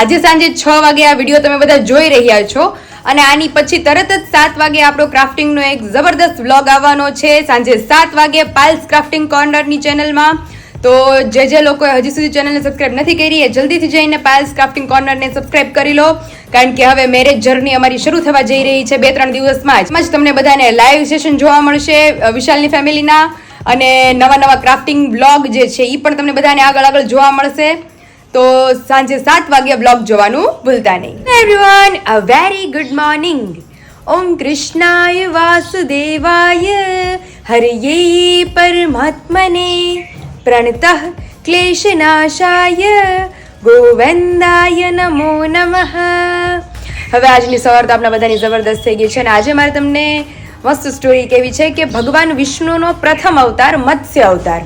આજે સાંજે છ વાગે આ વીડિયો તમે બધા જોઈ રહ્યા છો. અને આની પછી તરત જ સાત વાગે આપણો ક્રાફ્ટિંગનો એક જબરદસ્ત વ્લોગ આવવાનો છે. સાંજે સાત વાગે પાલ્સ ક્રાફ્ટિંગ કોર્નરની ચેનલમાં. તો જે જે લોકોએ હજી સુધી ચેનલને સબસ્ક્રાઇબ નથી કરી, એ જલ્દીથી જઈને પાલ્સ ક્રાફ્ટિંગ કોર્નરને સબસ્ક્રાઇબ કરી લો. કારણ કે હવે મેરેજ જર્ની અમારી શરૂ થવા જઈ રહી છે બે ત્રણ દિવસમાં જ. તમને બધાને લાઈવ સેશન જોવા મળશે વિશાલની ફેમિલીના અને નવા નવા ક્રાફ્ટિંગ બ્લોગ જે છે એ પણ તમને બધાને આગળ આગળ જોવા મળશે. તો સાંજે સાત વાગ્યા બ્લોગ જોવાનું ભૂલતા નહીં. Everyone a very good morning Om કૃષ્ણાય વાસુદેવાય. હરિયે પરમાત્મને. પ્રણતઃ ક્લેશનાશાય. ગોવિંદાય નમો નમઃ. હવે આજની સવાર તો આપણા બધાની જબરદસ્ત થઈ ગઈ છે અને આજે મારે તમને મસ્ત સ્ટોરી કેવી છે કે ભગવાન વિષ્ણુનો પ્રથમ અવતાર મત્સ્ય અવતાર.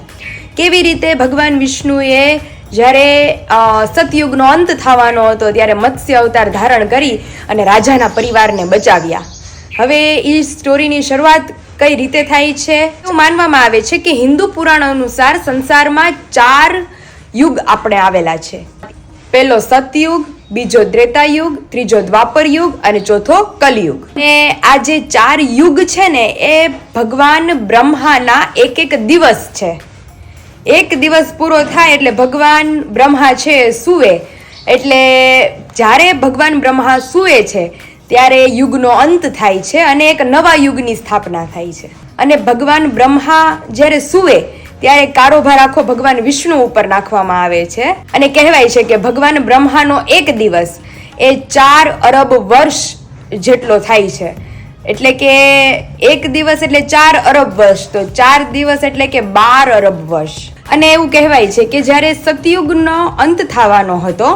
કેવી રીતે ભગવાન વિષ્ણુએ જ્યારે સતયુગનો અંત થવાનો હતો ત્યારે મત્સ્ય અવતાર ધારણ કરી અને રાજાના પરિવારને બચાવ્યા. હવે એ સ્ટોરીની શરૂઆત કઈ રીતે થાય છે? એવું માનવામાં આવે છે કે હિન્દુ પુરાણ અનુસાર સંસારમાં ચાર યુગ આપણે આવેલા છે. પહેલો સતયુગ, બીજો દ્રેતા યુગ ત્રીજો દ્વાપર યુગ અને ચોથો કલયુગ. ને આ જે ચાર યુગ છે ને, એ ભગવાન બ્રહ્માના એક એક દિવસ છે. એક દિવસ પૂરો થાય એટલે ભગવાન બ્રહ્મા છે, સૂવે. એટલે જ્યારે ભગવાન બ્રહ્મા સૂવે છે, ત્યારે યુગનો અંત થાય છે અને એક નવા યુગની સ્થાપના થાય છે. અને ભગવાન બ્રહ્મા જ્યારે સૂવે, ત્યારે કારોબાર આખો ભગવાન વિષ્ણુ ઉપર નાખવામાં આવે છે. અને કહેવાય છે કે ભગવાન બ્રહ્માનો એક દિવસ એ ચાર અરબ વર્ષ જેટલો થાય છે. એટલે કે એક દિવસ એટલે ચાર અરબ વર્ષ, તો ચાર દિવસ એટલે કે બાર અરબ વર્ષ. અને એવું કહેવાય છે કે જ્યારે સતયુગનો અંત થવાનો હતો,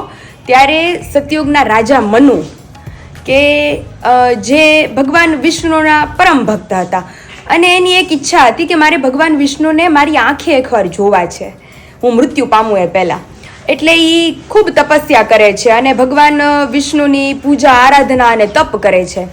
ત્યારે સતયુગના રાજા મનુ, કે જે ભગવાન વિષ્ણુના પરમ ભક્ત હતા. અને એની એક ઈચ્છા હતી કે મારે ભગવાન વિષ્ણુને મારી આંખે એકવાર જોવા છે. હું મૃત્યુ પામું એ પહેલાં. એટલે એ ખૂબ તપસ્યા કરે છે અને ભગવાન વિષ્ણુની પૂજા, આરાધના અને તપ કરે છે.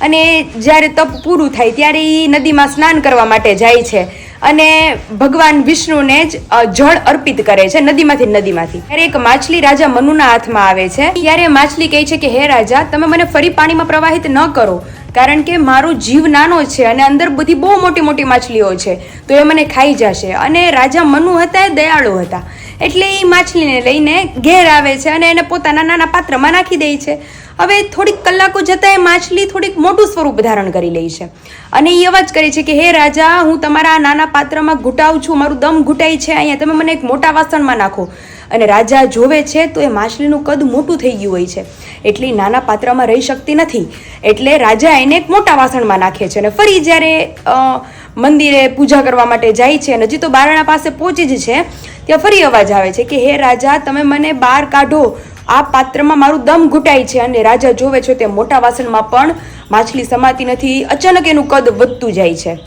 અને જ્યારે તપ પૂરું થાય ત્યારે એ નદીમાં સ્નાન કરવા માટે જાય છે. અને ભગવાન વિષ્ણુને જ જળ અર્પિત કરે છે નદીમાંથી નદીમાંથી. ત્યારે એક માછલી રાજા મનુના હાથમાં આવે છે. ત્યારે માછલી કહે છે કે, હે રાજા, તમે મને ફરી પાણીમાં પ્રવાહિત ન કરો. કારણ કે મારો જીવ નાનો છે અને અંદર બધી બહુ મોટી મોટી માછલીઓ છે. તો એ મને ખાઈ જશે. અને રાજા મનુ હતા, એ દયાળુ હતા. એટલે એ માછલીને લઈને ઘેર આવે છે અને એને પોતાના નાના પાત્રમાં નાખી દે છે. હવે થોડીક કલાકો જતાં એ માછલી થોડીક મોટું સ્વરૂપ ધારણ કરી લે છે. અને એ અવાજ કરે છે કે, હે રાજા, હું તમારા નાના પાત્રમાં ઘૂંટાવું છું, મારું દમ ઘૂંટાય છે, અહીંયા તમે મને એક મોટા વાસણમાં નાખો. અને રાજા જોવે છે તો એ માછલીનું કદ મોટું થઈ ગયું હોય છે. એટલે નાના પાત્રમાં રહી શકતી નથી. એટલે રાજા એને એક મોટા વાસણમાં નાખે છે. અને ફરી જ્યારે મંદિરે પૂજા કરવા માટે જાય છે અને હજી તો બારણા પાસે પહોંચી જ છે, ત્યાં ફરી અવાજ આવે છે કે, હે રાજા, તમે મને બહાર કાઢો. આ પાત્રમાં મારું દમ ઘૂંટાય છે અને રાજા જોવે છે તે મોટા વાસણમાં પણ માછલી સમાતી નથી, અચાનક એનું કદ વધતું જાય છે.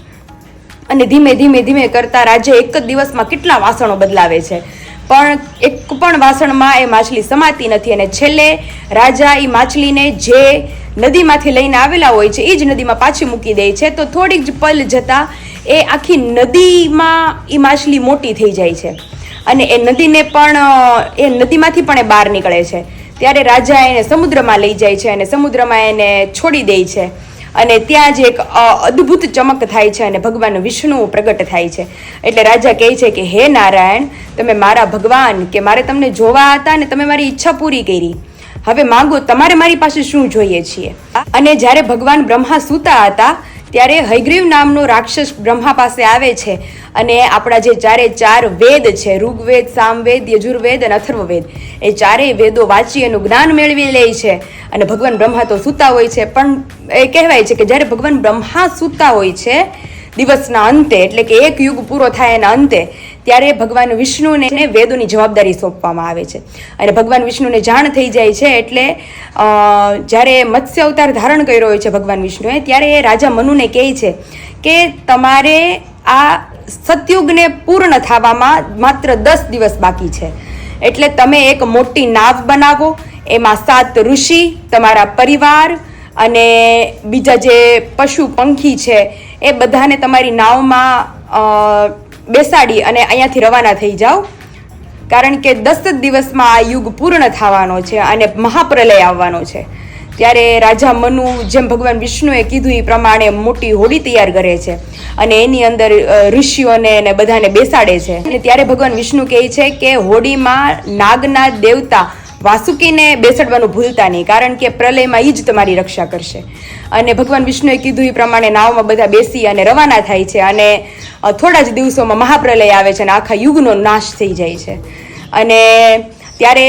અને ધીમે ધીમે ધીમે કરતા રાજા એક જ દિવસમાં કેટલા વાસણો બદલાવે છે. પણ એક પણ વાસણમાં એ માછલી સમાતી નથી અને છેલ્લે રાજા એ માછલીને જે નદીમાંથી લઈને આવેલા હોય છે, એ જ નદીમાં પાછી મૂકી દે છે, તો થોડીક જ પલ જતાં એ આખી નદીમાં એ માછલી મોટી થઈ જાય છે. અને એ નદીને પણ, એ નદીમાંથી પણ એ બહાર નીકળે છે. ત્યારે રાજા એને સમુદ્રમાં લઈ જાય છે અને સમુદ્રમાં એને છોડી દે છે. અને ત્યાં જ એક અદ્ભુત ચમક થાય છે અને ભગવાન વિષ્ણુ પ્રગટ થાય છે. એટલે રાજા કહે છે કે, હે નારાયણ, તમે મારા ભગવાન કે મારે તમને જોવા હતા અને તમે મારી ઈચ્છા પૂરી કરી. હવે માંગો, તમારે મારી પાસે શું જોઈએ છીએ? અને જ્યારે ભગવાન બ્રહ્મા સૂતા હતા, ત્યારે હયગ્રીવ નામનો રાક્ષસ બ્રહ્મા પાસે આવે છે અને આપણા જે ચારે ચાર વેદ છે, ઋગ્વેદ, સામવેદ, યજુર્વેદ અને અથર્વવેદ, એ ચારેય વેદો વાંચી એનું જ્ઞાન મેળવી લે છે. અને ભગવાન બ્રહ્મા તો સૂતા હોય છે, પણ એ કહેવાય છે કે જ્યારે ભગવાન બ્રહ્મા સૂતા હોય છે, દિવસના અંતે, એટલે કે એક યુગ પૂરો થાય એના અંતે ત્યારે ભગવાન વિષ્ણુને વેદોની જવાબદારી સોંપવામાં આવે છે. અને ભગવાન વિષ્ણુને જાણ થઈ જાય છે એટલે જ્યારે મત્સ્ય અવતાર ધારણ કર્યો હોય છે ભગવાન વિષ્ણુએ, ત્યારે એ રાજા મનુને કહે છે કે તમારે આ સતયુગને પૂર્ણ થવામાં માત્ર દસ દિવસ બાકી છે. એટલે તમે એક મોટી નાવ બનાવો, એમાં સાત ઋષિ, તમારા પરિવાર અને બીજા જે પશુ પંખી છે, એ બધાને તમારી નાવમાં બેસાડી અને અહીંયાથી રવાના થઈ જાઓ. કારણ કે દસ જ દિવસમાં આ યુગ પૂર્ણ થવાનો છે અને મહાપ્રલય આવવાનો છે. ત્યારે રાજા મનુ, જેમ ભગવાન વિષ્ણુએ કીધું એ પ્રમાણે મોટી હોડી તૈયાર કરે છે અને એની અંદર ઋષિઓને ને બધાને બેસાડે છે. અને ત્યારે ભગવાન વિષ્ણુ કહે છે કે હોડીમાં નાગના દેવતા વાસુકીને બેસાડવાનું ભૂલતા નહીં, કારણ કે પ્રલયમાં એ જ તમારી રક્ષા કરશે. અને ભગવાન વિષ્ણુએ કીધું એ પ્રમાણે નાવમાં બધા બેસી અને રવાના થાય છે અને થોડા જ દિવસોમાં મહાપ્રલય આવે છે અને આખા યુગનો નાશ થઈ જાય છે. અને ત્યારે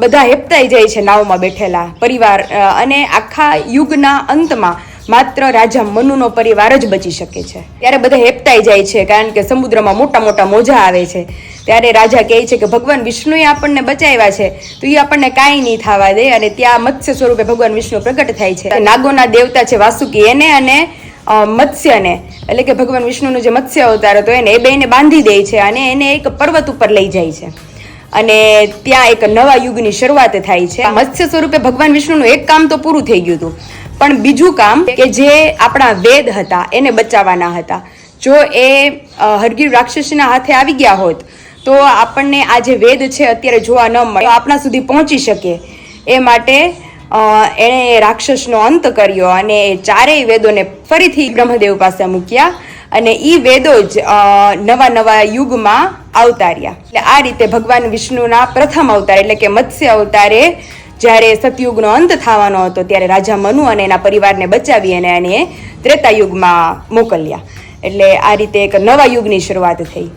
બધા હેપતાઈ જાય છે નાવમાં બેઠેલા પરિવાર અને આખા યુગના અંતમાં માત્ર રાજા મનુનો પરિવાર જ બચી શકે છે. ત્યારે બધા હેપતાઈ જાય છે કારણ કે સમુદ્રમાં મોટા મોટા મોજા આવે છે. ત્યારે રાજા કહે છે કે ભગવાન વિષ્ણુએ આપણને બચાવ્યા છે. તો એ આપણને કાંઈ નહીં થવા દે અને ત્યાં મત્સ્ય સ્વરૂપે ભગવાન વિષ્ણુ પ્રગટ થાય છે. નાગોના દેવતા છે વાસુકી એને અને મત્સ્યને. એટલે કે ભગવાન વિષ્ણુનો જે મત્સ્ય અવતાર હતો એને એ બેને બાંધી દે છે અને એને એક પર્વત ઉપર લઈ જાય છે. અને ત્યાં એક નવા યુગની શરૂઆત થાય છે. મત્સ્ય સ્વરૂપે ભગવાન વિષ્ણુનું એક કામ તો પૂરું થઈ ગયું હતું. પણ બીજું કામ કે જે આપણા વેદ હતા, એને બચાવવાના હતા. જો એ હરગીર રાક્ષસીના હાથે આવી ગયા હોત, તો આપણને આ જે વેદ છે અત્યારે જોવા ન મળે. આપણા સુધી પહોંચી શકે. એ માટે એણે રાક્ષસનો અંત કર્યો અને એ ચારેય વેદોને ફરીથી બ્રહ્મદેવ પાસે મૂક્યા અને એ વેદો જ નવા નવા યુગમાં અવતાર્યા એટલે આ રીતે ભગવાન વિષ્ણુના પ્રથમ અવતાર, એટલે કે મત્સ્ય અવતારે જ્યારે સતયુગનો અંત થવાનો હતો ત્યારે રાજા મનુ અને એના પરિવારને બચાવી અને એને ત્રેતા યુગમાં મોકલ્યા. એટલે આ રીતે એક નવા યુગની શરૂઆત થઈ.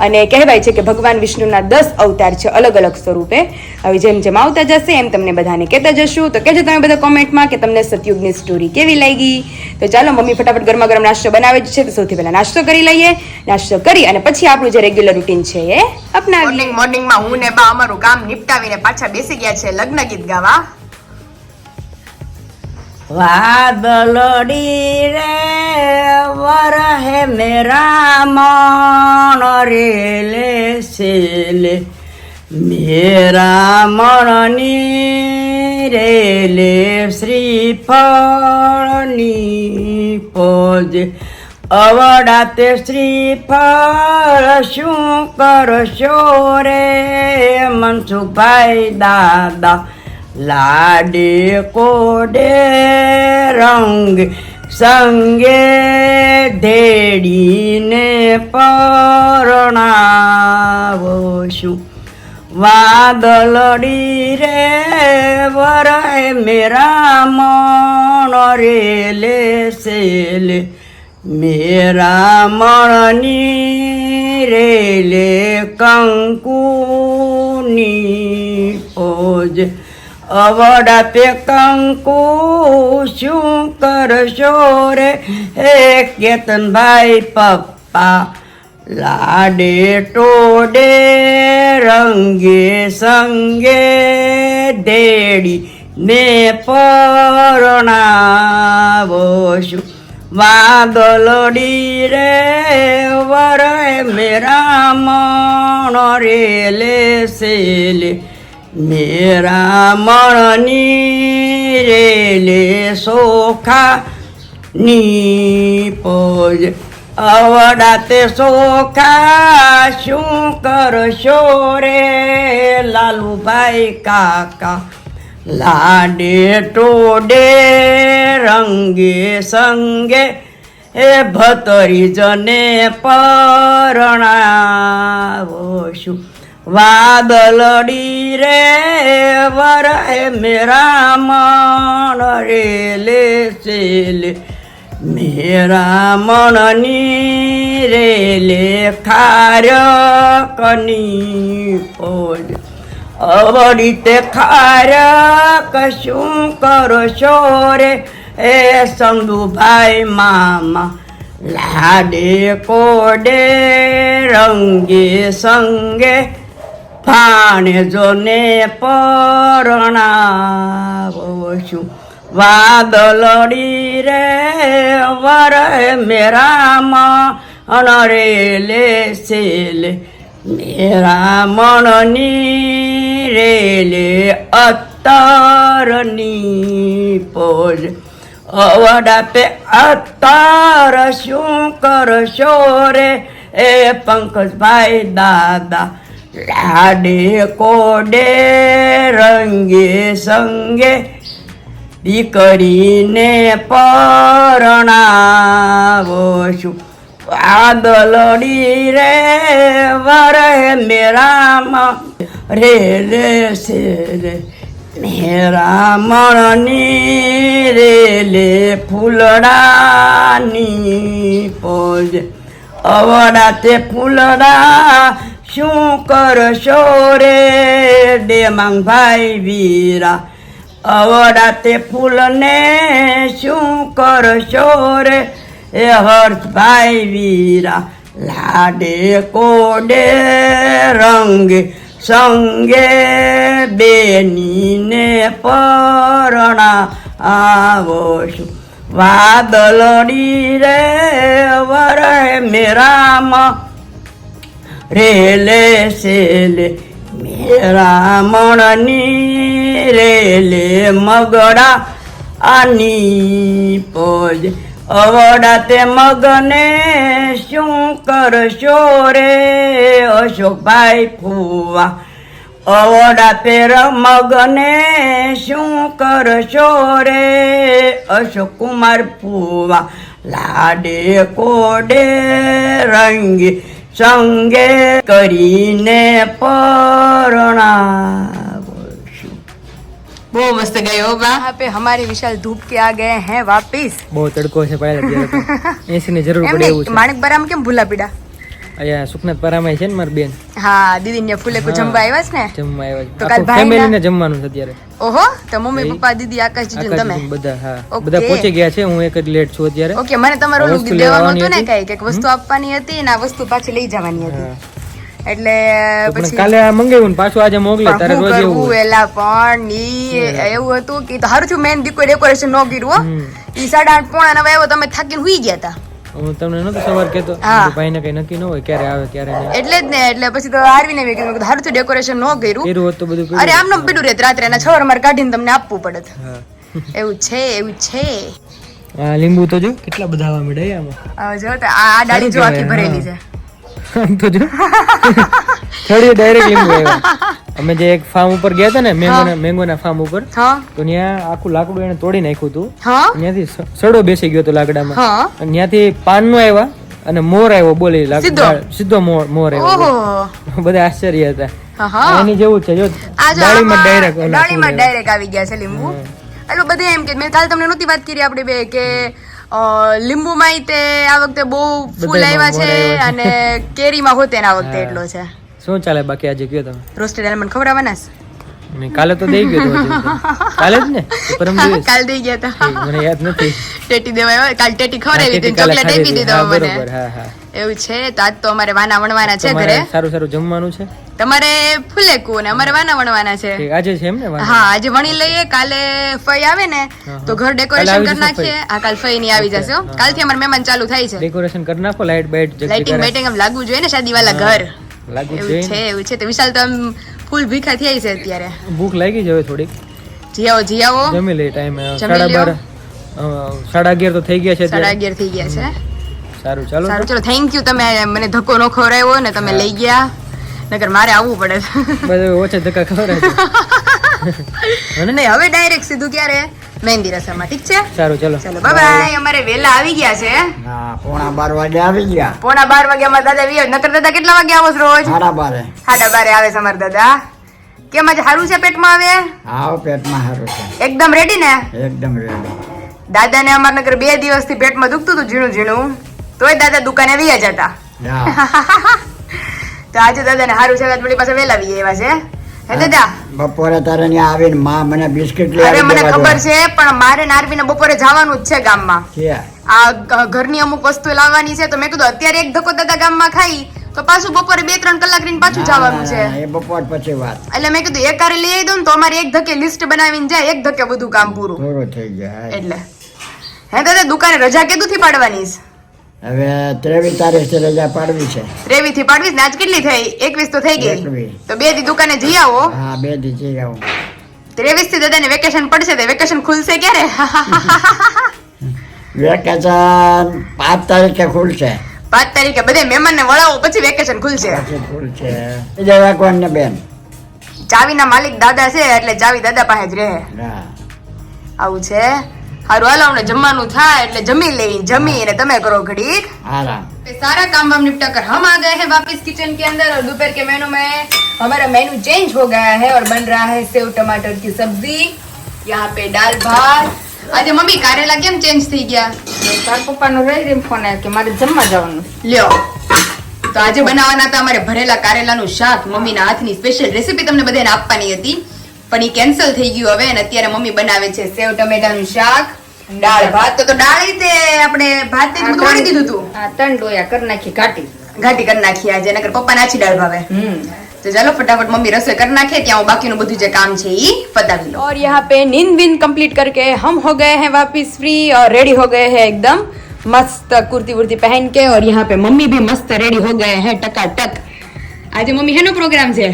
અને કહેવાય છે કે ભગવાન વિષ્ણુના દસ અવતાર છે અલગ અલગ સ્વરૂપે. હવે જેમ જેમ આવતા જશે, એમ તમને બધાને કહેતા જશું. તો કહેજો તમે બધા કોમેન્ટમાં કે તમને સતયુગની સ્ટોરી કેવી લાગી? તો ચાલો, મમ્મી ફટાફટ ગરમા ગરમ નાસ્તો બનાવે છે. તો સૌથી પહેલા નાસ્તો કરી લઈએ. નાસ્તો કરી અને પછી આપણું જે રેગ્યુલર રૂટીન છે એ અપનાવી મોર્નિંગ મોર્નિંગમાં હું ને બા અમારું કામ નિપટાવીને પાછા બેસી ગયા છે લગ્ન ગીત ગાવા. વાદળડી રે વરહે મેરા મણ રે લે સેલે મેરા મણની રે લે શ્રીફળની પોજે અવડાતે શ્રી ફળ શું કરશો રે મનસુભાઈ દાદા? લાડે કોડે રંગ સંગે ધેડીને પરણાવો છું વાદળડી રે વરય મેરા મણ રે લે સેલે. મેરા મણની રે લે કંકુની પોજ અવડા તે કંકુ શું કરશો રે? હે કેતનભાઈ પપ્પા, લાડે ટોડે રંગે સંગે દેડી ને પરણાવો છું વાદળડી રે વરે મેરા મણ રે લે સેલે. મેરા મણની રેલે સોખા ની પોજ અવડાતે સોખા શું કરશો રે લાલુભાઈ કાકા? લાડે ટોડે રંગે સંગે એ ભતરી જને પરણાવો છું વાદળડી રે વરે મેરા મન રે, લે સેલે મેરા મનની રે, લે ખારકની પોડ અવડી તે ખારક શું કરશો રે? એ સંધુભાઈ મામા, લાડે કોડે રંગે સંગે ભાણે જોને પરણાવો છું વાદળડી રે, વર મેરામાં અણરે લે સેલે. મેરા મણની રેલે અત્તરની પોજ અવડા પે અત્તર શું કરશો રે? એ પંકજભાઈ દાદા લાડે કોડે રંગે સંગે દીકરીને પરણાવો છું વાદળડી રે વરે મેરામાં રે રે સે રે મેરામણની રે લે ફૂલડાની પોજ. અવડા તે ફૂલડા શું કરશો રે? ડેમાંગ ભાઈ વીરા. અવડા તે ફૂલને શું કરશો રે? એ હર્ષભાઈ વીરા. લાડે કોડે રંગે સંગે બેનીને પરણા આવો છું વાદળડી રે વરે મેરામાં રેલે સેલે, મેરા મણની રેલે મગડા આની પોજ. અવડા તે મગને શું કરશો રે અશોકભાઈ ફુવા? અવડા પેર મગને શું કરશો રે અશોક કુમાર ફુવા? લાડે કોડે રંગે સંગે કરીને પરણાવશું બહુ મસ્ત ગયો બા. આપે હમારી વિશાલ ધૂપ કે આ ગયે હે વાપિસ. બહુ તડકો છે પાયલ અત્યારે એસી ની જરૂર પડે એવું છે. માણેક બરામ કેમ ભૂલા પીડા? અહીંયા સુખનાથ પરામાય છે ને મારી બેન. હા દીદી ને ફૂલે કો જમવા આવ્યા છે ને? જમવા આવ્યા તો કાલ ફેમિલી ને જમવાનું છે અત્યારે. ઓહો તો મમ્મી પપ્પા દીદી આકાશ જીજુ તમે? બધા હા. બધા પહોંચી ગયા છે હું એક જ લેટ છું અત્યારે. ઓકે મને તમારો ઓલું દેવાનું હતું ને કઈ કંઈક વસ્તુ આપવાની હતી ને આ વસ્તુ પાછી લઈ જવાની હતી. એટલે પછી કાલે આ મંગાવ્યું પાછું આજે મોકલે તારે રોજ એવું એલા પણ ઈ એવું હતું કે તો હારું થયું મેન દીકો ડેકોરેશન ન કર્યું હો. ઈ સાડા આઠ પોણા નવે આવ્યો તમે થાકીને હુઈ ગયા હતા. હું તમને નતો સવાર કેતો ભાઈ ને કઈ નક્કી ન હોય ક્યારે આવે ક્યારે નહીં. એટલે જ ને એટલે પછી તો આરવીને મેં કીધું હારું તો ડેકોરેશન ન કર્યું. કર્યું હોત તો બધું અરે આમ પીડું રેત રાત્રે એના છવર મારે કાઢીને તમને આપવું પડત એવું છે એવું છે. આ લીંબુ તો જો કેટલા બધા આવા મળ્યા આમાં. જો આ આ ડાળી જો આખી ભરેલી છે. આમ તો જો. થોડી ડાયરેક્ટ લીંબુ આવ્યા. અમે જે એક ફાર્મ ઉપર ગયા હતા ને મેંગોના મેંગોના ફાર્મ ઉપર તો ત્યાં આખું લાકડું એને તોડી નાખ્યું હતું. ત્યાંથી સડો બેસી ગયો હતો લાકડામાં. અને ત્યાંથી પાન નો આવ્યા અને મોર આવ્યો બોલી સીધો? મોર આવ્યો બધા આશ્ચર્ય હતા. એની જેવું છે જો ડાળીમાં ડાયરેક્ટ ડાળીમાં ડાયરેક્ટ આવી ગયા છે લીંબુ. એટલે બધે એમ કે મેં કાલ તમને નહોતી વાત કરી આપણે બે કે અ, લીંબુમાંય તે આ વખતે બહુ ફૂલ આવ્યા છે અને કેરીમાં હોતે આ વખતે એટલો છે. શું ચાલે બાકી આજે કયો તમે? રોસ્ટેડ એલમંડ ખવડાવવાના છે? કાલે તો દઈ ગયો તો કાલે જ ને? પરમ દિવસ. કાલ દઈ ગયા હતા મને યાદ નથી. ટેટી દેવાય કાલ ટેટી હા, ખવડાવી હતી ચોકલેટ આપી દીધો મને. હા હા. એવું છે? તો આજ તો અમારે વાના વણવાના છે ઘરે. સારું સારું જમવાનું છે? તમારે ફુલેકુ ને અમારે વાના વણવાના છે. આજે છે એમ ને હા આજે વણી લઈએ. કાલે ફઈ આવે ને તો ઘર ડેકોરેશન કરી નાખીએ. આ કાલ ફઈ ની આવી જશે હો. કાલથી અમારે મહેમાન ચાલુ થાય છે. ડેકોરેશન કરી નાખો લાઈટ બેટ લાઇટિંગ બેટિંગ આમ લાગવું જોઈએ ને શાદી વાળા ઘર. લાગવું એવું જોઈએ છે એવું છે. તો વિશાલ તો આમ ફૂલ ભીખા થઈ છે અત્યારે. ભૂખ લાગી જ હવે થોડીક. જીયાવો જીયાવો જમી લે ટાઈમ. સાડા બાર સાડા અગિયાર તો થઈ ગયા છે સાડા અગિયાર થઈ ગયા છે. સારું ચાલો સારું ચાલો થેન્ક યુ તમે મને ધક્કો ન ખવડાવ્યો ને તમે લઈ ગયા. નકર મારે આવવું પડે. બધું ઓછા ધક્કા ખવડાવજો. નહીં હવે ડાયરેક્ટ સીધું ક્યારે? મહેંદી રસમમાં ઠીક છે? સારું ચલો. ચલો બાય અમારે વેલા આવી ગયા છે હા? પોણા બાર વાગે આવી ગયા. પોણા બાર વાગે અમારા દાદા વી નકર દાદા કેટલા વાગે આવો છો રોજ? સાડા બારે. સાડા બારે આવે છે અમારા દાદા. કેમ આજે સારું છે પેટમાં આવે આવો પેટમાં સારું છે. એકદમ રેડી ને? એકદમ રેડી દાદાને અમાર નગર બે દિવસથી પેટમાં દુખતું હતું ઝીણું ઝીણું. તોય દાદા દુકાને આવી જતા. તો આજે દાદાને સારું છે વળી પાછા વેલા આવી આવ્યા છે. હે દાદા. બપોરે તારે ત્યાં આવીને માં મને બિસ્કિટ લઈ અરે મને ખબર છે પણ મારે નારવીને બપોરે જવાનું જ છે ગામમાં. આ ઘરની અમુક વસ્તુ લાવવાની છે તો મેં કીધું અત્યારે એક ધક્કો દાદા ગામમાં ખાઈ તો પાછું બપોરે બે ત્રણ કલાક રહીને પાછું જવાનું છે. એ બપોર પછી વાત. એટલે મેં કીધું એક કારે લઈ આવી દઉં તો અમારે એક ધક્કે લિસ્ટ બનાવીને જાય એક ધક્કે બધું કામ પૂરું. પૂરું થઈ જાય. એટલે. હે દાદા દુકાને રજા કેદુથી પાડવાની છે? હવે ત્રેવીસ તારીખથી રજા પાડવી છે. ત્રેવીસથી પાડવી ને આજ કેટલી થઈ? એકવીસ તો થઈ ગઈ. તો બે દી દુકાને જઈ આવો. હા બે દી જઈ આવો. ત્રેવીસથી દાદાને વેકેશન પડશે તો વેકેશન ખુલશે ક્યારે? વેકેશન પાંચ તારીખે ખુલશે. પાંચ તારીખે બધે મહેમાનને વળાવો પછી વેકેશન ખુલશે. ખુલશે. છે ને બેન. ચાવીના માલિક દાદા છે એટલે ચાવી દાદા પાસે જ રહે. આવું છે. હારું હાલો હમણાં જમવાનું થાય એટલે જમી લઈ જમી અને તમે કરો ઘડીક આરામ सारा काम वाम निपटा कर हम आ गए हैं वापस किचन के अंदर और दोपहर के मेनू में हमारा मेनू चेंज हो गया है और बन रहा है सेव टमाटर की सब्जी यहाँ पे दाल भात આજે મમ્મી કારેલા કેમ ચેન્જ થઈ ગયા તાર પપ્પાનો રહી રહીને ફોન આવ્યો કે મારે જમવા જવાનું લ્યો તો આજે બનાવવાના હતા અમારે ભરેલા કારેલાનું શાક મમ્મીના હાથની સ્પેશિયલ રેસીપી તમને બધાને આપવાની હતી પણ એ કેન્સલ થઈ ગયું હવે અને અત્યારે મમ્મી બનાવે છે સેવ ટમેટાનું શાક દાળ ભાત તો તો દાળ ય તે આપણે ભાત ને જ બધું વાળી દીધું હતું આ ત્રણ ડોયા કરી નાખી ઘાટી ઘાટી કરી નાખી આજે નકર પપ્પા નાચી દાળ ભાવે હમ तो चलो फटाफट मम्मी रसोई कर नाखे ત્યાં હું બાકીનું બધું જે કામ છે ઈ પતાવી લો और यहाँ पे नींद विंद कंप्लीट करके हम हो गए हैं वापस फ्री और रेडी हो गए हैं एकदम मस्त कुर्ती वुर्ती पहन के और यहाँ पे मम्मी भी मस्त रेडी हो गए हैं टकाटक આજે મમ્મી હેનો પ્રોગ્રામ છે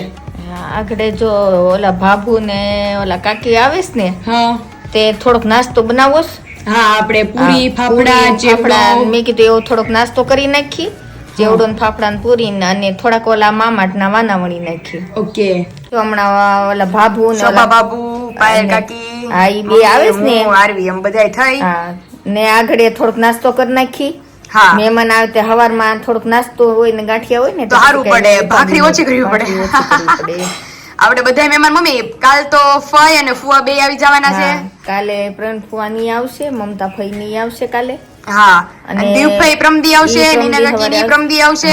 આગળ જો ઓલા ભાભુ ને ઓલા કાકી આવીશ ને હા. તે થોડોક નાસ્તો બનાવો હા આપણે પૂરી ફાફડા પૂરી, મેં કીધું એવો થોડોક નાસ્તો કરી નાખી. જેવડો ને ફાફડા ને પૂરી ને અને થોડાક ઓલા મામાટ ના વાના વણી નાખી. ઓકે. તો હમણાં ઓલા ભાભુ ને ઓલા બાબુ પાયલ કાકી હા, ઈ બે આવે છે ને. આરવી એમ બધાય થઈ. હા ને આગળ થોડોક નાસ્તો કરી નાખી. મહેમાન આવે તે હવારમાં થોડુંક નાસ્તો હોય ને ગાંઠિયા હોય ને તો સારું પડે. ભાખરી ઓછી કરવી પડે. આપણે બધા મહેમાન મમ્મી કાલ તો ફય અને ફુવા બે આવી જવાના છે. કાલે કાલે ફુવા ની આવશે મમતા ફઈની આવશે કાલે. હા અને અને પ્રમદી આવશે નીના કાકીની પ્રમદી આવશે.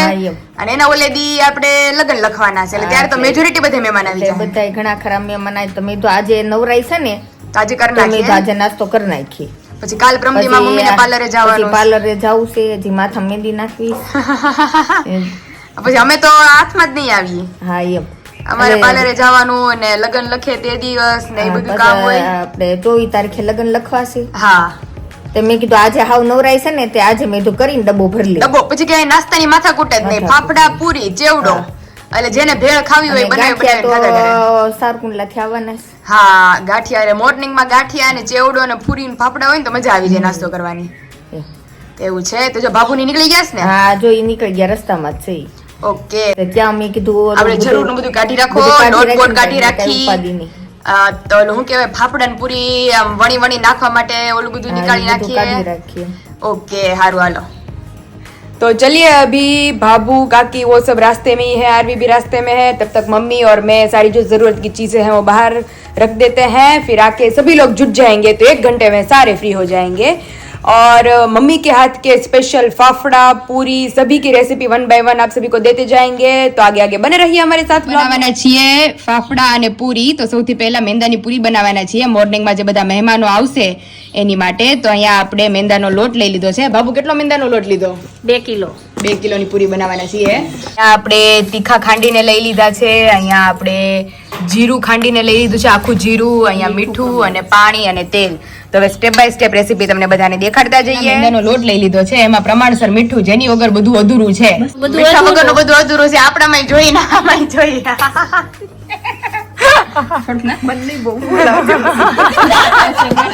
અને એના ઓલે દી આપણે લગ્ન લખવાના છે. એટલે ત્યારે તો મેજોરિટી બધા મહેમાન આવી જાય. બધાય ઘણા ખરા મહેમાન આવે તો મેં તો આજે નવરાઈ છે ને આજે કરી નાખીએ. આજે નાસ્તો કરી નાખી પછી કાલ પ્રમદીમાં મમ્મીને પાર્લરે જવાનું પાર્લરે જવું છે હજી માથા મહેંદી નાખવી. પછી અમે તો હાથમાં જ નહીં આવીએ. હા એમ. અમારે પાર્લરે જવાનું અને લગ્ન લખે તે દિવસ ને એ બધું કામ હોય. આપણે ચોવીસ તારીખે લગ્ન લખવાશે. હા. તે મેં કીધું આજે હાવ નવરાય છે ને તે આજે મેં તો કરીને ડબ્બો ભરી લે. ડબ્બો પછી ક્યાંય નાસ્તાની માથા કૂટે જ નહીં. ફાફડા પૂરી ચેવડો. એટલે જેને ભેળ ખાવી હોય બનાવી બનાવી સારકુંડલા થી હા ગાંઠિયા એટલે મોર્નિંગમાં ગાંઠિયા ને ચેવડો ને પૂરી ને ફાફડા હોય ને તો મજા આવી જાય નાસ્તો કરવાની. એવું છે? તો જો બાબુ ની નીકળી ગયા છે ને? હા જો એ નીકળી ગયા રસ્તામાં છે ઓકે. ત્યાં અમે કીધું આપણે જરૂરનું બધું કાઢી રાખો નોટબોર્ડ કાઢી રાખી. તો હું કેવાય ફાફડા ને પૂરી આમ વણી વણી નાખવા માટે ઓલું બધું નીકાળી નાખીએ. ઓકે સારું હાલો. तो चलिए अभी भाबू काकी वो सब रास्ते में ही है, आरवी भी रास्ते में है, तब तक मम्मी और मैं सारी जो ज़रूरत की चीज़ें हैं वो बाहर रख देते हैं, फिर आके सभी लोग जुट जाएँगे तो एक घंटे में सारे फ्री हो जाएँगे। और अ, मम्मी के हाथ के स्पेशल फाफड़ा पूरी सभी की रेसिपी वन बाय वन आप सभी को देते जाएंगे तो आगे आगे बने रहिए हमारे साथ બનાવવાના છીએ ફાફડા અને પૂરી તો સૌથી પહેલા મેંદાની પૂરી બનાવવાના છીએ મોર્નિંગમાં જે બધા મહેમાનો આવશે એની માટે તો અહીંયા આપણે મેંદાનો લોટ લઈ લીધો છે બાબુ કેટલો મેંદાનો લોટ લીધો બે કિલો બે કિલોની પૂરી બનાવવાના છીએ અહીંયા આપણે તીખા ખાંડીને લઈ લીધા છે અહીંયા આપણે જીરું ખાંડીને લઈ લીધું છે આખું જીરું અહીંયા મીઠું અને પાણી અને તેલ. તો હવે સ્ટેપ બાય સ્ટેપ રેસીપી તમને બધાને દેખાડતા જઈએ. એનો લોટ લઈ લીધો છે એમાં પ્રમાણસર મીઠું જેની વગર બધું અધૂરું છે. મીઠા વગરનું બધું અધૂરું છે આપણામાં જોઈ ના આમાં જોઈ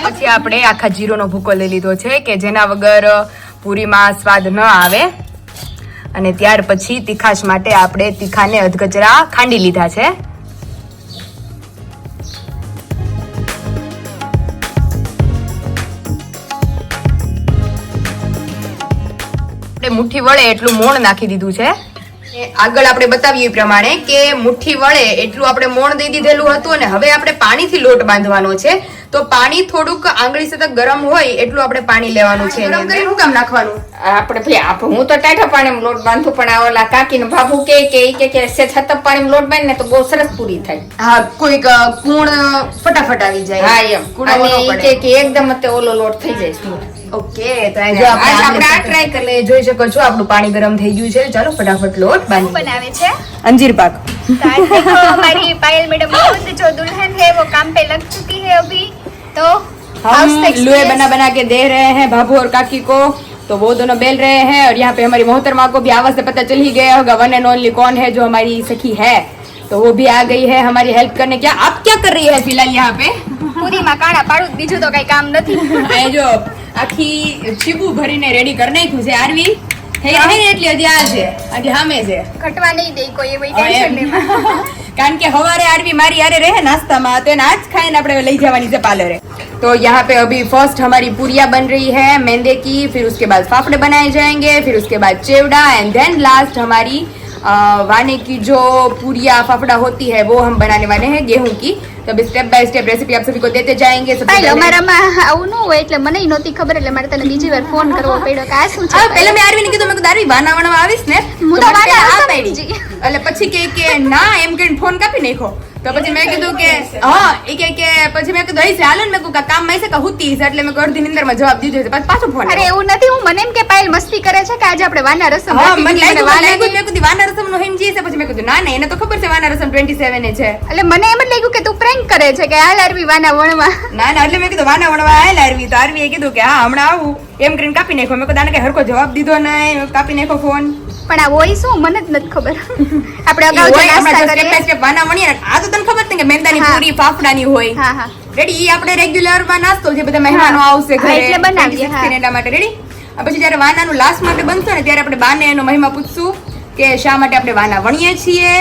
પછી આપણે આખા જીરોનો ભૂકો લઈ લીધો છે કે જેના વગર પૂરીમાં સ્વાદ ન આવે. અને ત્યાર પછી તીખાશ માટે આપણે તીખાને અધકચરા ખાંડી લીધા છે. આપણે મુઠ્ઠી વળે એટલું મોણ નાખી દીધું છે. આગળ આપણે બતાવ્યું એ પ્રમાણે કે મુઠ્ઠી વળે એટલું આપણે મોણ દઈ દીધેલું હતું અને હવે આપણે પાણીથી લોટ બાંધવાનો છે. તો પાણી થોડુંક આંગળી સાથે ગરમ હોય એટલું આપણે પાણી લેવાનું છે ગરમ કરીને શું કામ નાખવાનું આપણે ભાઈ આપ હું તો ટાઢા પાણીમાં લોટ બાંધું પણ આ ઓલા કાકી ને ભાભુ કે કે ઈ કે કે સેજ હતપ પાણીમાં લોટ બાંધ ને તો બહુ સરસ પૂરી થાય હા કોઈક અ, કૂણ ફટાફટ આવી જાય હા એમ કૂણો અને ન ઈ પડે. કે કે એકદમ જ તે ઓલો લોટ થઈ જાય smooth. ઓકે તો અહીં જો આપણે આજ આપણે આ આપણે ટ્રાય કરી લઈએ જોઈ શકો છો આપણું પાણી ગરમ થઈ ગયું છે ચાલો ફટાફટ લોટ બાંધી बनावे छे અંજીર પાક तो आज देखो हमारी पायल मैडम खुद जो दुल्हन है वो काम पे लग चुकी है अभी तो हम house लुए experience- बना बना के दे रहे हैं भाभू और काकी को तो वो दोनों बेल रहे हैं और यहाँ पे हमारी मोहतरमा को भी आवाज से पता चल ही गया होगा वन एंड ओनली कौन है जो हमारी सखी है तो वो भी आ गई है हमारी हेल्प करने क्या आप क्या कर रही है फिलहाल यहाँ पे પૂરી માં કાણા પાડું જ, બીજું તો કઈ કામ નથી એ જો આખી છીબુ ભરીને રેડી કરી નાખ્યું છે આરવી થઈ થઈ ને એટલે હજી આ છે હજી સામે છે ઘટવા નહીં દે કોઈ એવી હવે ટેન્શન એમ. નહીં कारण કે हवा आरवी मारी अरे रहे नास्ता में तो आज खाए ना अपने ले जावानी पार्लर है तो यहाँ पे अभी फ़र्स्ट हमारी पूरिया बन रही है मेंदे की फिर उसके बाद फाफड़े बनाए जाएँगे फिर उसके बाद चेवड़ा एंड देन लास्ट हमारी वाने की जो पूरियाँ फाफड़ा होती है वो हम बनाने वाले हैं गेहूं की तो अभी स्टेप बाय स्टेप रेसिपी आप सभी को देते जाएंगे सबसे પાયલ पहले- અમારામાં આવું ન હોય એટલે મને નહોતી ખબર એટલે મારે તને બીજી વાર ફોન કરવો પડ્યો કે આ શું છે હા પહેલા મેં આરવીને કીધું મેં કીધું આરવી વાના વણવા આવીશ ને હું તો તો મને વાના આ રસમ પાડી. સમજી. એટલે પછી કે કે ના એમ કરીને ફોન કાપી નાખ્યો તો પછી મેં કીધું કે હા એ કે કે પછી મેં કીધું અહીં ચાલો ને. મેં કીધું કામમાં છે કે હું તીસ એટલે મેં અડધી નિંદરમાં જવાબ દીધો છે. પછી પાછો ફોન અરે એવું નથી હું મને એમ કે પાયલ મસ્તી કરે છે કે આજે આપણે વાના રસમ હા મને લાગ્યું મેં કીધું વાના રસમ નો હિમજી છે? પછી મેં કીધું ના ના એને તો ખબર છે વાના રસમ 27 એ છે. એટલે મને એમ જ લાગ્યું કે તું પ્રેન્ક કરે છે કે હાલ આરવી વાના વણવા. ના ના એટલે મેં કીધું વાના વણવા આયેલા આરવી. તો આરવીએ કીધું કે હા હમણાં આવું. એમ કરીને કાપી નાખ્યો. મેં કીધું આને કઈ હરકો જવાબ દીધો નહીં. કાપી નાખો ફોન પણ આ હોય શું? મને જ નથી ખબર. આપણે અગાઉ નાસ્તા કરીએ. વાના વણીએ. આ તો તને ખબર છે કે મેંદાની પૂરી ફાફડાની હોય? હા હા. રેડી ઈ આપણે રેગ્યુલરમાં નાસ્તો જે બધા મહેમાનો આવશે ઘરે. એટલે બનાવીએ, હા. માટે. રેડી પછી જ્યારે વાનાનું લાસ્ટ માટે બનશે ને ત્યારે આપણે બાને એનો મહિમા પૂછશું કે શા માટે આપણે વાના વણીએ છીએ.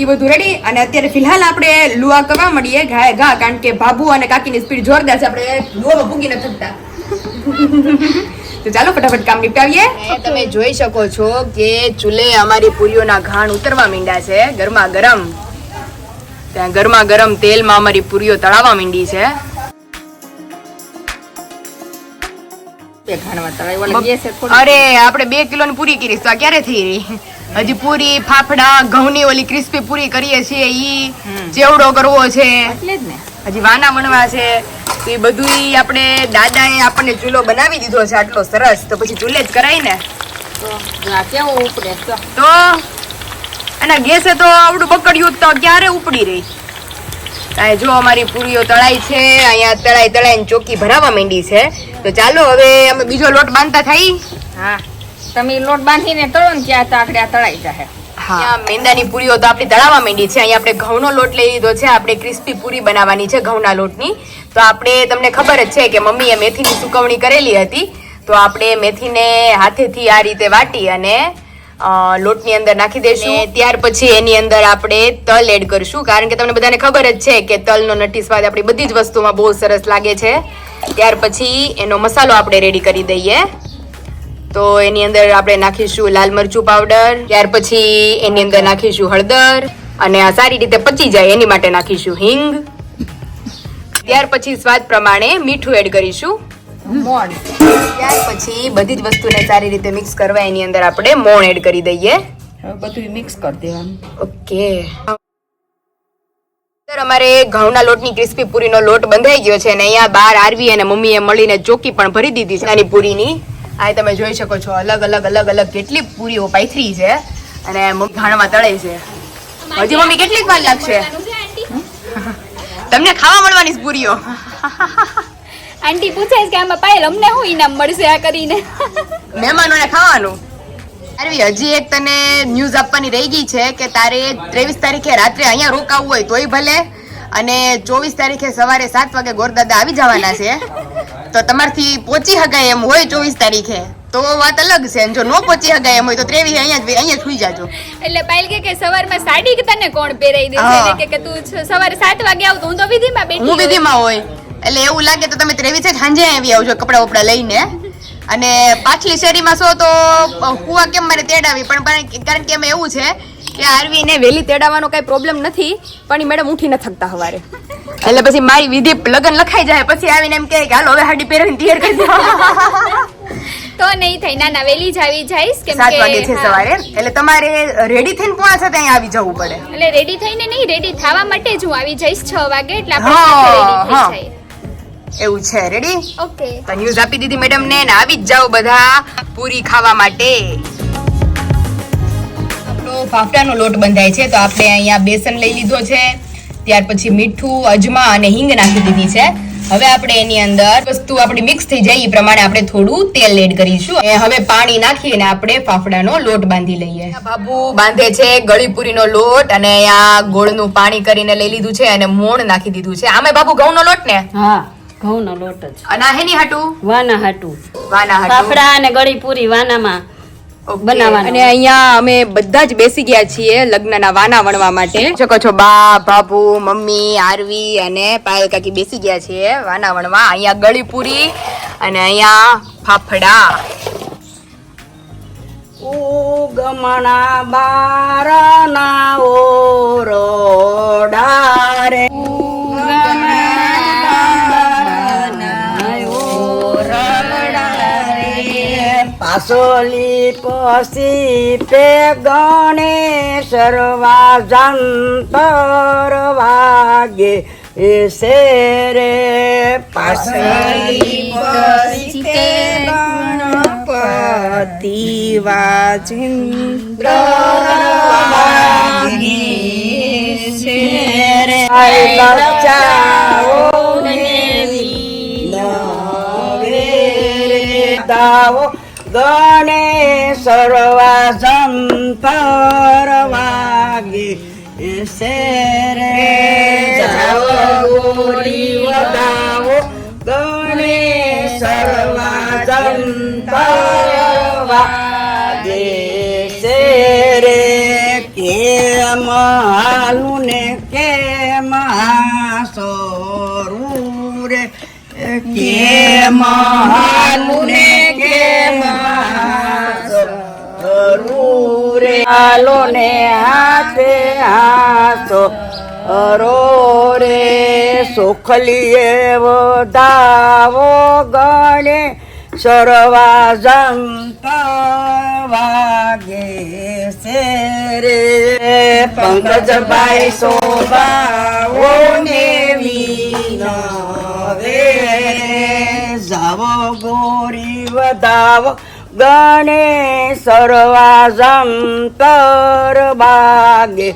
એ બધું રેડી અને અત્યારે ફિલહાલ આપણે લુઆ કરવા મળીએ ઘા ઘા કારણ કે ભાભુ અને કાકીની સ્પીડ જોરદાર છે આપણે લુઆમાં ભૂગી ન થતા તો ચાલો ફટાફટ કામ નિપટાવીએ. તમે જોઈ શકો છો કે ચૂલે અમારી પૂરીઓના ઘાણ ઉતરવા માંડ્યા છે ગરમા ગરમ. ત્યાં ગરમા ગરમ તેલમાં અમારી પૂરીઓ તળાવવા માંડી છે. અરે આપણે બે કિલો ની પૂરી કરી તો ક્યારે થઈ રહી? હજી પૂરી ફાફડા ઘઉંની ઓલી ક્રિસ્પી પૂરી કરીએ છીએ ઈ. ચેવડો કરવો છે. ને. હજી વાના વણવા છે. એ બધું આપણે દાદાએ આપણને ચૂલો બનાવી દીધો છે આટલો સરસ. તો પછી ચૂલે જ કરાય ને. તો અને ગેસે તો આવડું બકડ્યું તો ક્યારે ઉપડી રહી? અહીં જો અમારી પૂરીઓ તળાઈ છે અહીંયા તળાઈ તળાઈને ચોકી ભરાવા માંડી છે. તો ચાલો હવે અમે બીજો લોટ બાંધતા થઈ. હા તમે લોટ બાંધીને તળો ને ત્યાં તો આપણે આ તળાઈ જાય હા. મેંદાની પૂરીઓ તો આપણી તળાવવા માંડી છે. અહીંયા આપણે ઘઉંનો લોટ લઈ લીધો છે. આપણે ક્રિસ્પી પૂરી બનાવવાની છે ઘઉંના લોટની. તો આપણે તમને ખબર જ છે કે મમ્મીએ મેથીની સુકવણી કરેલી હતી. તો આપણે મેથીને હાથેથી આ રીતે વાટી અને લોટની અંદર નાખી દઈશું ત્યાર પછી એની અંદર આપણે તલ એડ કરશું. કારણ કે તમને બધાને ખબર જ છે કે તલનો નટી સ્વાદ આપણી બધી જ વસ્તુમાં બહુ સરસ લાગે છે. ત્યાર પછી એનો મસાલો આપણે રેડી કરી દઈએ. તો એની અંદર આપણે નાખીશું લાલ મરચું પાવડર ત્યાર પછી એની અંદર નાખીશું હળદર. અને આ સારી રીતે પચી જાય એની માટે નાખીશું હિંગ. ત્યાર પછી સ્વાદ પ્રમાણે મીઠું એડ કરીશું. મોણ. ત્યાર પછી બધી જ વસ્તુને સારી રીતે મિક્સ કરવા એની અંદર આપણે મોણ એડ કરી દઈએ. બધું મિક્સ કરી દેવાનું. ઓકે. સર અમારે ઘઉંના લોટની ક્રિસ્પી પૂરીનો લોટ બંધાઈ ગયો છે અને અહીંયા બાર આરવી અને મમ્મીએ મળીને ચોકી પણ ભરી દીધી છે નાની પૂરીની. આ તમે જોઈ શકો છો અલગ અલગ અલગ અલગ કેટલી પૂરીઓ પાથરી છે અને મમ્મી ઘાણમાં તળે છે. હજી મમ્મી કેટલીક વાર લાગશે? તમને ખાવા મળવાની પૂરીઓ. આંટી પૂછે છે કે આમાં પાયલ અમને શું ઇનામ મળશે આ કરીને? મહેમાનોને ખાવાનું. આરવી હજી એક તને ન્યૂઝ આપવાની રહી ગઈ છે કે તારે ત્રેવીસ તારીખે રાત્રે અહીંયા રોકાવું હોય તોય ભલે અને ચોવીસ તારીખે સવારે સાત વાગે ગોરદાદા આવી જવાના છે. તો તમારથી પહોંચી હગાય એમ હોય ચોવીસ તારીખે. તો વાત અલગ છે જો ન પહોંચી હગાય એમ હોય તો ત્રેવીસ અહીંયા જ અહીંયા સુઈ જાજો. એટલે પાયલ કે કે સવારમાં સાડી તને કોણ પહેરાઈ દે. કે કે તું સવારે સાત વાગે આવ તો હું તો વિધિમાં બેઠી હું વિધિમાં હોય. એટલે એવું લાગે તો તમે ત્રેવીસે જ સાંજે આવી આવજો કપડા વપડા લઈને. અને પાછલી શેરીમાં છો તો કુવા કેમ મારે તેડાવી? પણ કારણ કે એમ એવું છે કે આરવીને વહેલી તેડાવવાનો કાંઈ પ્રોબ્લેમ નથી પણ એ મેડમ ઉઠી ન થકતા હવારે. એટલે પછી મારી વિધિ લગન લખાઈ જાય પછી આવીને એમ કે હાલો હવે હાડી પહેરીને તૈયાર કરી દો. તો નહીં થાય ના ના વેલી જ આવી જઈશ કેમ કે વાગે છે સવારે. એટલે તમારે રેડી થઈને પોણા સાથે ત્યાં આવી જવું પડે. એટલે રેડી થઈને નહીં રેડી થવા માટે જ હું આવી જઈશ છ વાગે એટલે આપણે હા, સાથે થઈ જઈએ. એવું છે. રેડી ઓકે તો ન્યૂઝ આપી દીધી મેડમ ને આવી જ જાઓ બધા પૂરી ખાવા માટે. આપણો ફાફડાનો લોટ બંધાય છે તો આપણે અહીંયા બેસન લઈ લીધો છે. ત્યાર પછી મીઠું અજમા અને હિંગ નાખી દીધી છે. હવે આપણે એની અંદર વસ્તુ આપણી મિક્સ થઈ જાય એ પ્રમાણે આપણે થોડું તેલ એડ કરીશું. અને હવે પાણી નાખીને આપણે ફાફડાનો લોટ બાંધી લઈએ. બાબુ બાંધે છે ગળીપુરીનો લોટ અને આ ગોળનું પાણી કરીને લઈ લીધું છે અને મોણ નાખી દીધું છે. આમે બાબુ ઘઉંનો લોટ ને? હા. ઘઉંનો લોટ જ. અને હેની હાટું? વાના હાટું. વાના હાટું. ફાફડા અને ગળી પૂરી વાનામાં બનાવવાનું. અને અહીંયા અમે બધા જ બેસી ગયા છીએ લગ્નના વાના વણવા માટે. શકો છો બા બાપુ મમ્મી આરવી અને પાયલ કાકી બેસી ગયા છીએ વાના વણવા. અહીંયા ગળી પૂરી અને અહીંયા ફાફડા. ઉગમણા બારના ઓરોડા રે પાસોલી પસી પે ગણેશ્વર વાજંતર વાગે એ શેરે પાસલી પસી પે ગણપતિ વાજિંદ્ર વાગે શેરે આય લચાઓ ને દાવો ગણેશ્વર વાજંતર વાગે શેરે જાઓ ગોરી વદાવો ગણેશ્વર વાજંતર વાગે શેરે કે હાલું ને કેમ હાસરું રે? કે હાલું ને કેમ હાસરું રે હાલો ને હાથે હાથો, અરો રે સુખલીએ દાવો ગણે સરવા જંત વાગે છે રે. પંકજભાઈ શોભાવો ને વિનવે જાવો ગોરી વધાવો ગણે સર્વાજમ કર બાગે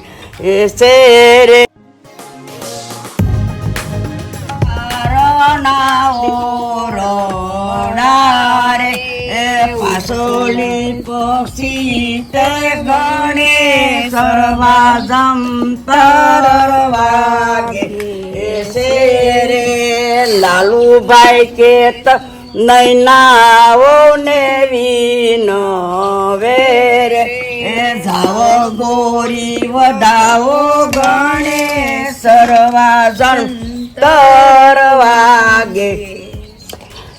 એ છે રે. રે પાસોલી પોસી તે ગણે સર્વાજમ જંતર વાગે એ છે રે લાલુભાઈ કેત નૈનાઓ ને વિનો વેર. એ જાઓ ગોરી વધાવો ગણે સરવા જંતર વાગે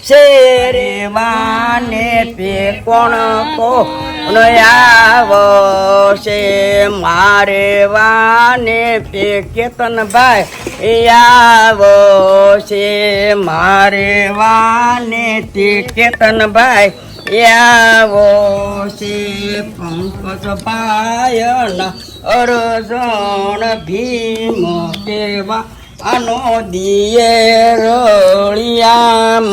શેરે વાને પે કોણ કોણ આવો છે, મારે વાને પે કેતનભાઈ આવો છે, મારે વાને તે કેતનભાઈ આવો છે પંકજભાઈ અરજણ ભીમ કેવા આનો દિયે રળિયામ.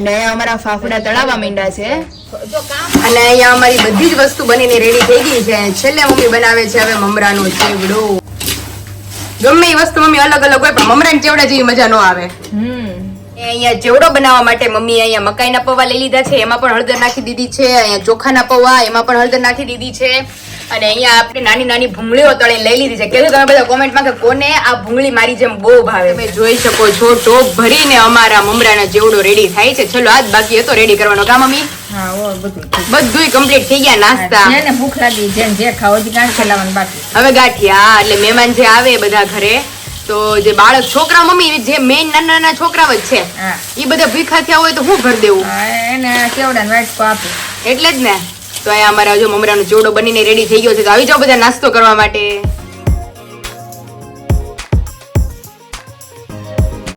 અને અહીંયા અમારા ફાફડા તળાવવા માંડ્યા છે. અને અહીંયા અમારી બધી જ વસ્તુ બનીને રેડી થઈ ગઈ છે. છેલ્લે મમ્મી બનાવે છે હવે મમરાનો ચેવડો. ગમે એ વસ્તુ મમ્મી અલગ અલગ હોય પણ મમરાના ચેવડા જેવી મજા ન આવે. એ અહીંયા ચેવડો બનાવવા માટે મમ્મી અહીંયા મકાઈના પૌવા લઈ લીધા છે. એમાં પણ હળદર નાખી દીધી છે. અહીંયા ચોખાના પૌવા એમાં પણ હળદર નાખી દીધી છે. અને અહીંયા આપણે નાની નાની ભૂંગળીઓ તળે લઈ લીધી છે. કહેજો તમે બધા કોમેન્ટમાં કે કોને આ ભૂંગળી મારી જેમ બહુ ભાવે. તમે જોઈ શકો છો ટોપ ભરીને અમારા મમરાના જેવડો રેડી થાય છે. ચલો આજ બાકી હતો રેડી કરવાનો. કામ મમ્મી? બધું કમ્પ્લીટ થઈ ગયા નાસ્તા. ભૂખ લાગી. જેને જે ખાવ હજી ગાંઠ ખવડાવવાનું બાકી હવે ગાંઠિયા એટલે મહેમાન જે આવે બધા ઘરે તો જે બાળક છોકરા મમ્મી જે મેઇન નાના નાના છોકરાઓ જ છે એ બધા ભીખા થયા હોય તો શું ભર દેવું? એને કેવડા વાટકો આપે. એટલે જ ને. તો અહીંયા અમારા જો મમરાનો જોડો બનીને રેડી થઈ ગયો છે. તો આવી જાઓ બધા નાસ્તો કરવા માટે.